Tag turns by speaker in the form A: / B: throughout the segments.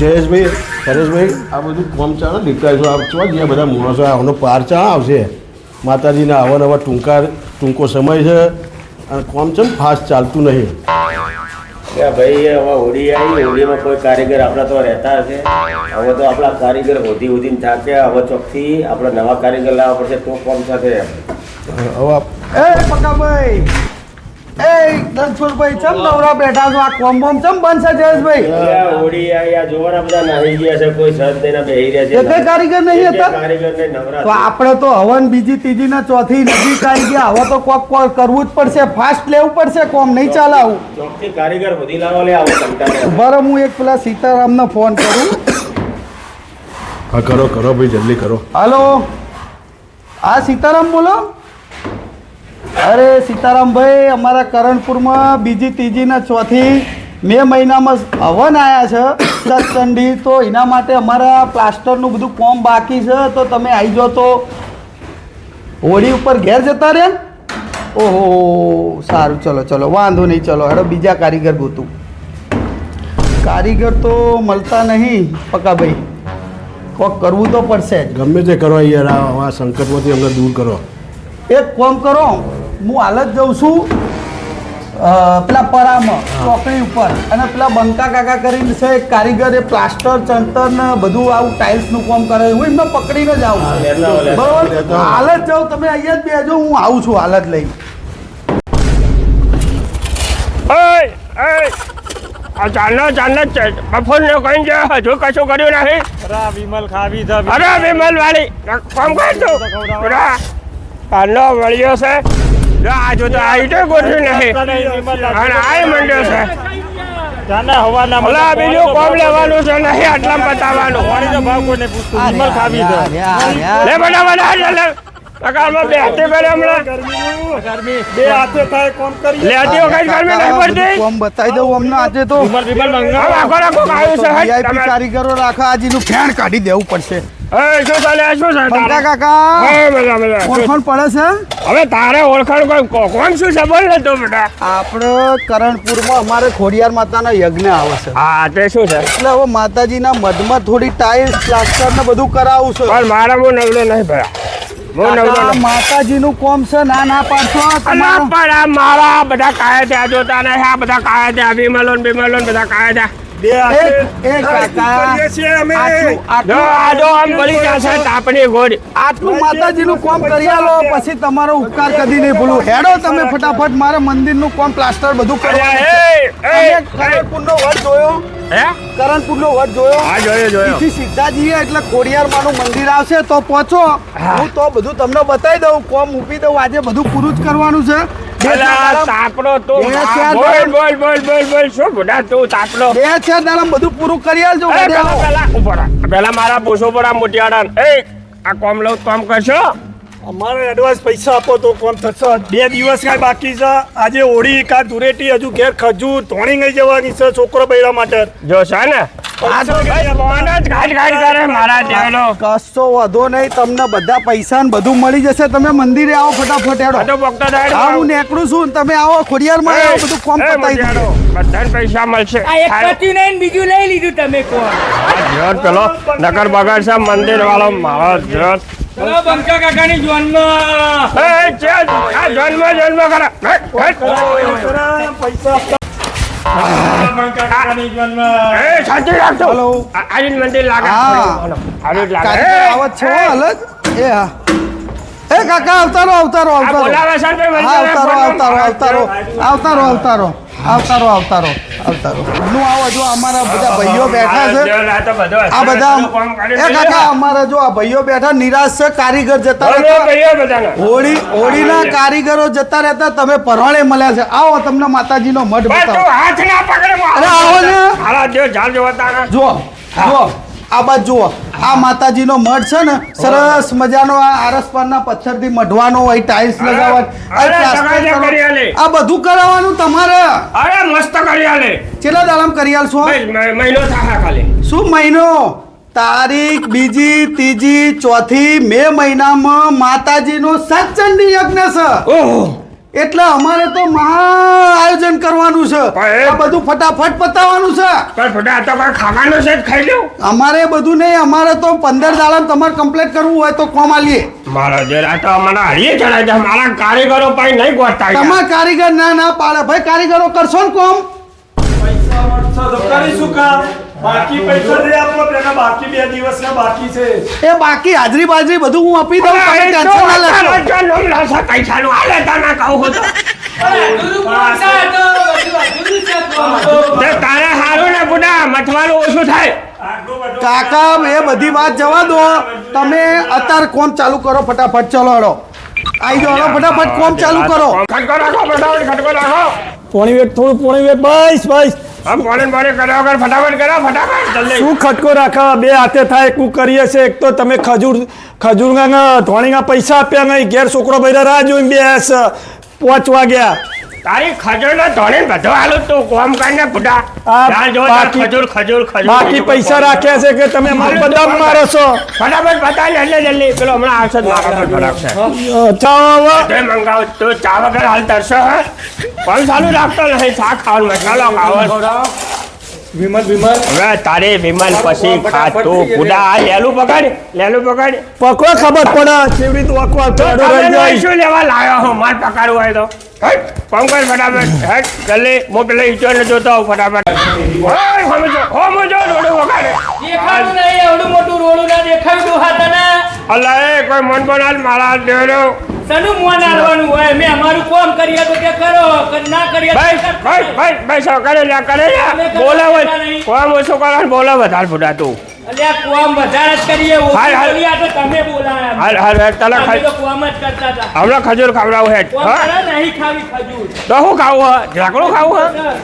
A: જયેશભાઈ હરેશભાઈ આ બધું કોમ ચાલે દીકરા છો આ ચો ગયા બધા માણસો આવનો પાર ચા આવશે. માતાજીના આવા નવા ટૂંકા ટૂંકો સમય છે અને કોમ ને ફાસ્ટ ચાલતું નહીં.
B: કે ભાઈ હવે હોળી આવી હોળીમાં કોઈ કારીગર આપણા તો રહેતા હશે. હવે તો આપણા કારીગર હોધી હોધીને થાક્યા હવે ચોકથી આપણે નવા કારીગર લાવવા પડશે તો કોમ સાથે
A: હવે
C: એ પકાભાઈ એ ચમ નવરા બેઠા છો? આ કોમ બોમ ચમ બનશે જયેશભાઈ?
B: એટલે આ જોવાના બધા નાહી ગયા છે કોઈ સદ દઈને બેહી રહ્યા છે
C: એકેય કારીગર નહીં હતા?
B: કારીગર નહીં નવરા
C: તો આપણે તો હવન બીજી ત્રીજી ને ચોથી નજીક આવી ગયા. હવે તો કોક કોલ કરવું જ પડશે ફાસ્ટ લેવું પડશે કોમ નહીં ચાલે આવું
B: ચોકથી કારીગર હોધી લાવવા લે આવો કંટાળે.
C: બરાબર હું એક પેલા સીતારામને ફોન કરું.
A: હા કરો કરો ભાઈ જલ્દી કરો.
C: હાલો? હા સીતારામ બોલો. અરે સીતારામભાઈ, અમારા કરણપુરમાં બીજી ત્રીજી ને ચોથી મે મહિનામાં હવન આવ્યા છે. સત્સંડી, તો એના માટે અમારા પ્લાસ્ટરનું બધું કોમ બાકી છે, તો તમે આવી જાઓ તો હોળી ઉપર ઘેર જતા રહે ઓહો, સારું, ચલો ચલો, વાંધો નહીં, ચલો, હેડો, બીજા કારીગર ગોતું. કારીગર તો મળતા નહીં પકાભાઈ કોક કરવું તો પડશે.
A: ગમે તે કરો યાર, આ સંકટમાંથી અમને દૂર કરો.
C: એક કોમ કરો હું હાલ જ જઉં છું પેલા પરામાં ચોકડી ઉપર. અને પેલા બંકા કાકા કરીને છે એક કારીગર એ પ્લાસ્ટર ચંતર ને બધું આવું ટાઇલ્સનું કામ કરે છે. હું એમને પકડીને જ આવું. બરોબર? હાલ જ જાઉં તમે અહીંયા જ બેજો હું આવું છું હાલ જ લઈ.
D: ઓય ઓય આ ચાલનો ચાલનો બફોરનો કઈ છે હજુ કશું કર્યું નહીં
E: અરે વિમલ ખાવી છે
D: અરે વિમલ વાળી કોમ કર તું. કાલનો વળ્યો છે? જો આજુ તો આવી તો ગોઠવી નહીં અને આય મંડ્યો છે.
E: જાને
D: બીજું કોમ લેવાનું છે નહીં આટલા બતાવવાનું.
E: ભાવ કોને ખાવી છે.
D: લે બધા બધા લે લગાડમાં બેસતી કરે હમણાં.
E: ગરમી બે હાથે થાય કોમ કરી
D: લેતી વખત ગરમી નહીં પડતી.
C: કોમ બતાવી દઉં અમને આજે તો.
E: વિમલ વિમલ
D: હવે આખો રાખો આવ્યું છે હટ
C: કારીગરો રાખા આજનું ફેણ કાઢી દેવું પડશે.
D: એ શું ચાલે? શું છે
C: બંકા
D: તારે?
C: કાકા?
D: એ મજા મજા
C: ઓળખાણ પડે છે?
D: હવે તારે ઓળખાણ કોઈ કોણ શું છે? બોલ ને તું બેટા.
C: આપણે કરણપુરમાં અમારે ખોડિયાર માતાના યજ્ઞ આવે છે.
D: હા તે શું છે?
C: એટલે હવે માતાજીના મધમાં થોડી ટાઇલ્સ પ્લાસ્ટર ને બધું કરાવું છે.
D: પણ મારા બહુ નવલો નહીં ભયા
C: માતાજીનું કોમ છે ના ના પાડશો
D: પણ આ મારા બધા કાયા ત્યાં જોતા નહીં આ બધા કાયા ત્યાં વિમલો ને બધા કાયા ત્યાં
C: પછી તમારો ઉપકાર કદી નહીં ભૂલું. હેડો તમે ફટાફટ મારા મંદિરનું કોમ પ્લાસ્ટર બધું કરવાનું વટ જોયો?
D: હે?
C: કરણપુરનો વટ જોયો?
D: હા જોયો જોયો.
C: અહીંથી સીધા જઈએ એટલે ખોડિયારમાંનું મંદિર આવશે તો પહોંચો. હું. તો બધું તમને બતાવી દઉં કોમ મૂકી દઉં. આજે બધું પૂરું જ કરવાનું છે.
D: તાપડો તું
C: બે
D: હા,
C: ચાર
D: બોલ બોલ બોલ બોલ બોલ શું બુડા તું તાપડો
C: બે ચાર દાડા બધું પૂરું કરી આલજો
D: પેલા મારા પૂછો પડા મોટિયાડા એ આ કોમ લઉં કોમ કરશો?
E: અમારે એડવાન્સ પૈસા આપો તો કોમ થશે. બે દિવસ કાંઈ બાકી છે. આજે હોળી કા ધૂળેટી હજુ ઘેર ખજૂર ધોણી ગઈ જવાની છે છોકરો બૈરા માટે.
D: જો છે ને?
C: કશો વધો નહીં તમને બધા પૈસા ને બધું મળી જશે. તમે મંદિરે આવો ફટાફટ હેડો. હા નીકળું છું તમે આવો ખોડિયારમાં આવો બધું કોમ પતાવી દેડો
D: બધા પૈસા મળશે.
F: આ એક પત્યું નહીં બીજું લઈ લીધું તમે કોણ?
D: જોર પેલો નકર બગાડ છે મંદિર વાળો મારો જોર
F: બંકા કાકાની જન્મ.
D: એ છે આ જન્મ જન્મ કરે.
E: પૈસા
D: એ
C: કાકા અવતારો અવતારો અવતારો અવતારો અવતારો અવતારો અવતારો આવતારો અવતારો અવતારો નું આવો જો અમારા બધા ભાઈઓ બેઠા છે.
D: આ બધો
C: એ કાકા અમારા જો આ ભાઈઓ બેઠા નિરાશ છે કારીગર જતા રહેતા. હોળી હોળીના કારીગરો જતા રહેતા તમે પરવાળે મળ્યા છે. આવો તમને માતાજીનો મઠ બતાવો.
D: હાથ ના પકડે
C: અરે આવો ને.
D: જો
C: જો આ બાજુ જુઓ. આ માતાજીનો મઠ છે ને સરસ મજાનો આ આરસપારના પથ્થરથી મઢવાનો હોય ટાઇલ્સ લગાવવાનું આ બધું કરાવવાનું તમારે.
D: અરે મસ્ત કરી આલે.
C: ચેલા દાડામાં કરી આલશો?
D: મહિનો થાય ખાલી.
C: શું મહિનો? તારીખ બીજી ત્રીજી ચોથી મે મહિનામાં માતાજીનો સત્સંગની યજ્ઞ છે.
D: ઓહો.
C: એટલે અમારે તો મહા છે.
D: એ-
C: આ બધું ફટાફટ પતાવવાનું છે.
D: પણ ફટા આ તો કોઈ ખાવાનું છે ખાઈ લો
C: અમારે બધું નહીં અમારે તો પંદર દાડા તમારે કમ્પ્લીટ કરવું હોય તો કોમ આલીએ.
D: મારા જેરા તો મને હરીએ ચડાય છે. મારા કારીગરો પાસે નહીં ગોઠતા
C: તમારા કારીગર ના ના પાડે. ભાઈ કારીગરો કરશો ને કોમ?
E: પૈસા મળશે તો કરીશું કામ? બાકી પૈસા દે આપો તેના બાકી બે દિવસના બાકી છે.
C: એ બાકી હાજરી બાજરી બધું હું આપી દઉં. તમે ટેન્શન ના લેશો.
D: જો કહું છું તારે હારું ને બુડા મઠવાનું ઓછું થાય.
C: કાકા એ બધી વાત જવા દો. તમે અત્યારે કોમ ચાલુ કરો ફટાફટ. ચલો હડો. આઈ જાઓ હળો, ફટાફટ કોમ ચાલુ કરો.
D: ખટકો રાખો ફટાફટ ખટકો રાખો
E: પોણી વેટ થોડું પોણી વેટ બસ બસ.
D: પોણે પોણે કર્યા વગર ફટાફટ કરો ફટાફટ જલ્દી.
E: શું ખટકો રાખા? બે હાથે થાય એકું કરીએ છે. એક તો તમે ખજૂર ખજૂર ધોણીના પૈસા આપ્યા નહીં. ઘેર છોકરો ભાઈ રાહ જોઈને બેસ. પાંચ વાગ્યા.
D: તારી ખજૂર ને ધોળે બધો હાલું તો કોમ કરીને બુડા. ખજૂર ખજૂર ખજૂર.
E: બાકી પૈસા રાખ્યા છે કે તમે મારે બદામ મારો છો?
D: ફટાફટ બતાવી જલ્દી જલ્દી પેલો હમણાં આવશે
E: અચ્છા હવે.
D: તે મંગાવ તું. ચા વગર હાલ તરશો હે? પણ ચાલુ રાખતો નહીં શાક ખાવાનું મસાલો ખાવાનો.
E: વિમલ વિમલ
D: હવે તારે વિમાન પછી ખાતું બુડા આ લેલું પકડ લેલું પકડ.
E: પકવા ખબર પડે. કેવી રીતે વકવા ચાડો રહી
D: શું લેવા લાવ્યો હું? માર પકડવું હોય તો. હટ કર ફટાફટ. હટ જલ્દી હું પેલે ઈચો ને જોતો હોઉં ફટાફટ. ઓય હોમે જો હોમે વગાડે.
F: દેખાડું નહીં એવડું મોટું રોડું ના દેખાયું ડોહા
D: એ કોઈ મન બનાલ મારા દેરો
F: સનું મોન આલવાનું હોય? મેં અમારું કોમ કરીએ તો કે કરો ના કરીએ
D: ભાઈ ભાઈ ભાઈ ભાઈ સૌ કરે લ્યા. કરે બોલાવ. કામ ઓછો કરો બોલાવ વધાર ફૂટા તું.
F: અલ્યા કોમ વધારે જ કરીએ. તો તમે બોલાયા
D: હાલ હાલ તને ખાઈ
F: તો કોમ જ કરતા હતા.
D: હમણાં ખજૂર ખવડાવું હા?
F: કરે નહીં ખાવી ખજૂર.
D: તો શું ખાવું હે? ખાવું હા?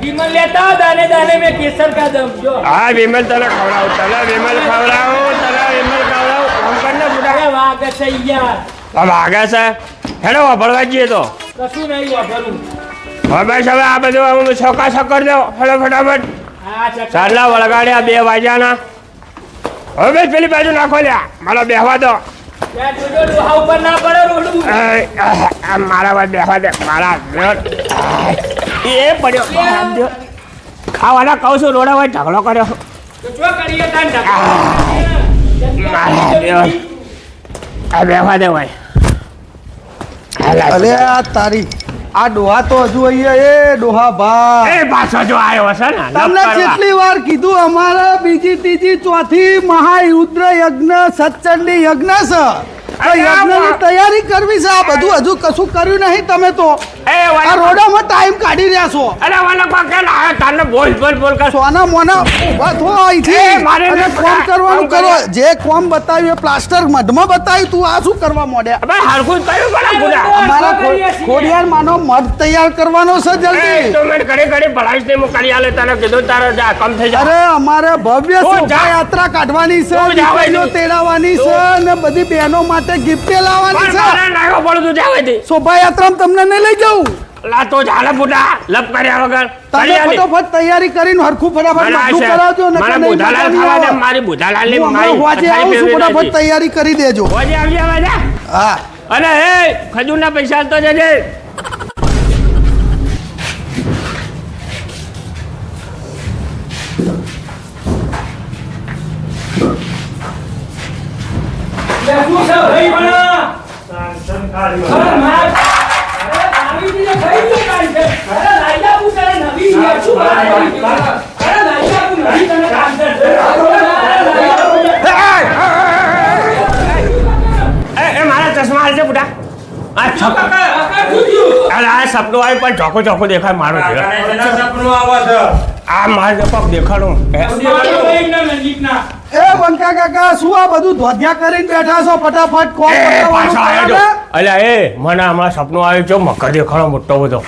F: વિમલ લેતા દાને દાને મેં કેસર કા દમ જો.
D: હા વિમલ તને ખવડાવું તને વિમલ ખવડાવું તને વિમલ ખવડાવું આમ કરીને ફૂટા
F: અરે છે યાર.
D: હેડો વાપરવા જઈએ તો.
F: કશું નહીં વાપરવું
D: હવે બસ હવે આ બધું હું છોકા છોકર દો હેડો ફટાફટ ચાલા વળગાડ્યા બે વાગ્યાના. હવે બેસ પેલી બાજુ નાખો લ્યા. મારો બેહવા દો. મારા વાત બેહવા દે. મારા એ પડ્યો. ખાવાના કહું છું રોડા ભાઈ ઢગલો કર્યો. મારા. આ બેહવા દે ભાઈ.
C: અલે આ તારી આ ડોહા તો હજુ અહીંયા એ ડોહા ભાઈ.
D: એ પાછો જો આવ્યો છે ને
C: તમને કેટલી વાર કીધું અમારે બીજી ત્રીજી ચોથી મહાયુદ્ર યજ્ઞ સત્સંગની યજ્ઞ છે.
D: અરે
C: યજ્ઞની તૈયારી કરવી છે આ બધું હજુ કશું કર્યું નહીં તમે તો.
D: એ
C: આ રોડામાં ટાઈમ કાઢી રહ્યા છો.
D: અરે વાલા પાકે આ લાયો બોલ બોલ બોલ કર.
C: સોના મોના ઊભા થો અહીંથી.
D: મારે
C: કોમ કરવાનું કરો. જે કોમ બતાવ્યું એ પ્લાસ્ટર મઢમાં બતાવ્યું તું આ શું કરવા મોડે?
D: અબે હરખું કર્યું પણ ગુડા
C: અમારા ખોડિયાર માનો મઢ તૈયાર કરવાનો છે જલ્દી.
D: તો મેં ઘરે ઘરે ભલાઈશ ને હું કરી આલે તને કીધું તારે જા કમ થઈ જા
C: અરે અમારે ભવ્ય શોભાયાત્રા કાઢવાની છે
D: તું જા
C: દીકરીઓ
D: વૈદી.
C: તેડાવવાની છે અને બધી બહેનો માટે ગિફ્ટ લાવવાની છે.
D: મારે નાયો પડું તું જાવે દી
C: શોભાયાત્રામાં તમને નહીં લઈ જાઉં
D: લા તો ઝાલે બુડા લપ કર્યા વગર.
C: તમે ફટાફટ તૈયારી કરીને હરખું ફટાફટ
D: માથું.
C: કરાવજો ને
D: મને બુધાલાલ ખાવા દે મારી
C: બુધાલાલની
D: મારી
C: વાજે આવું છું ફટાફટ તૈયારી કરી દેજો.
D: હોજે આવી આવા જા.
C: હા.
D: અને હે ખજૂરના પૈસા તો જજે
F: બેઠું છે ભાઈ પણ. અરે માર. અરે આવી રીતે ભાઈ શું કામ છે? અરે લાઈ આપું તારે નવી યાર, શું? અરે લાઈ આપું નવી તને કામ છે. અરે લાઈ આપું.
D: એ એ મારા ચશ્મા હાલ છે બુડા આ છપ
F: કાકા શું થયું?
D: અરે આ સપનું આવ્યું પણ ચોખ્ખો ચોખ્ખો દેખાય મારો છે આ મારે પગ દેખાડું એ,
C: બંકા કાકા શું આ બધું ધોધ્યા કરીને બેઠા છો? ફટાફટ કોલ
D: પાછા
C: કરો
D: જો. અલ્યા એ મને હમણાં સપનું આવ્યું છે મગર દેખાડો મોટો બધો.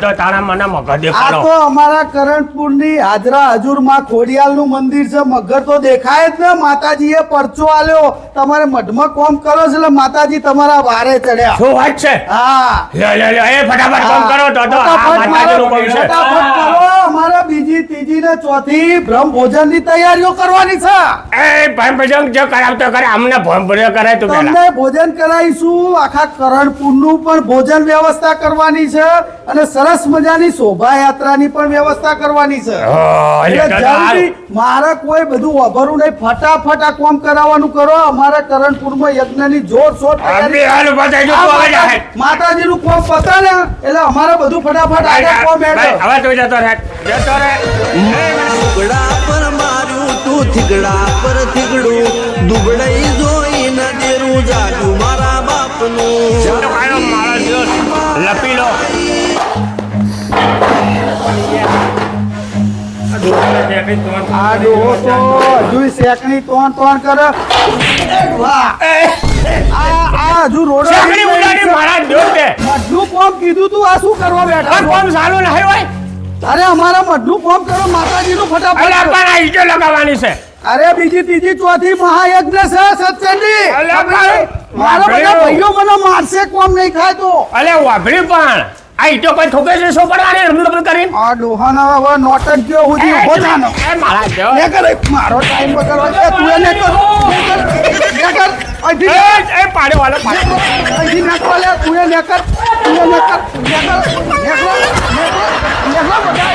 D: તો તારા મને મગર
C: આ
D: દેખાડો.
C: તો અમારા કરણપુરની હાજરા હજુરમાં ખોડિયાલનું મંદિર છે. મગર તો દેખાય જ ને. માતાજીએ પરચો આલ્યો. તમારે મઢમાં કોમ કરો છો એટલે માતાજી તમારા વારે ચડ્યા.
D: શું વાત છે?
C: હા.
D: લે લે લે એ ફટાફટ કોમ કરો તો તો આ
C: ફટાફટ
D: માતાજીનું
C: મારો-
D: છે.
C: ફટાફટ કરો. અમારે બીજી ત્રીજી ને ચોથી બ્રહ્મ ભોજનની તૈયારીઓ કરવાની છે.
D: એ ભાઈ ભજન જો કરાવતો કરે અમને ભર્યો કરાય તો
C: તમને ભોજન કરાવીશું આખા કરણપુરનું પણ ભોજન વ્યવસ્થા કરવાની છે અને સરસ મજાની શોભાયાત્રાની પણ વ્યવસ્થા કરવાની છે.
D: એટલે.
C: જલ્દી મારે કોઈ બધું અભરું નહીં ફટાફટ આ કામ કરાવવાનું કરો. અમારા કરણપુરમાં યજ્ઞની જોરશોર
D: અભી હાલ બતાવી દો, તું હવે જા.
C: માતાજી નું કોમ પતા ને એટલે અમારે બધું ફટાફટ આગળ કોમ
D: ભાઈ, હવે તો જતો રહે. જતો રહે.
G: પર માર્યું તું થીગડા પર થીગડું. દુબળાઈ જોઈ ન દેરું જાજુ મારા બાપનું.
D: લપી લો.
C: આ ડોહો તો તોણ તોણ કરે. હજુ રોડો
D: મારા
C: કોમ કીધું તું આ શું કરવા બેઠા
D: કોમ સારું નહીં હોય.
C: અરે અમારા મઢનું કોમ કરો માતાજીનું ફટાફટ
D: પણ આ લગાવવાની છે.
C: અરે બીજી ત્રીજી ચોથી મહાયજ્ઞ છે સત્સંગી મારા બધા. ભાઈઓ મને મારશે કોમ નહીં ખાય તો.
D: અલે વાભળી પણ. આ ઈટો કોઈ ઠોકે છે શું પડવાની રમણ કરી
C: આ ડોહાના હવે નોટંકીઓ સુધી ઊભો થાનો.
D: એ મારા જો
C: ને કરે મારો ટાઈમ બગાડવા છે તું એને કર ને કર. અહીંથી
D: એ એ પાડે વાલો પાડે
C: અહીંથી નાખવા લે તું એ ને કર તું એ ને કર ને કર. อย่าเข้ามาได้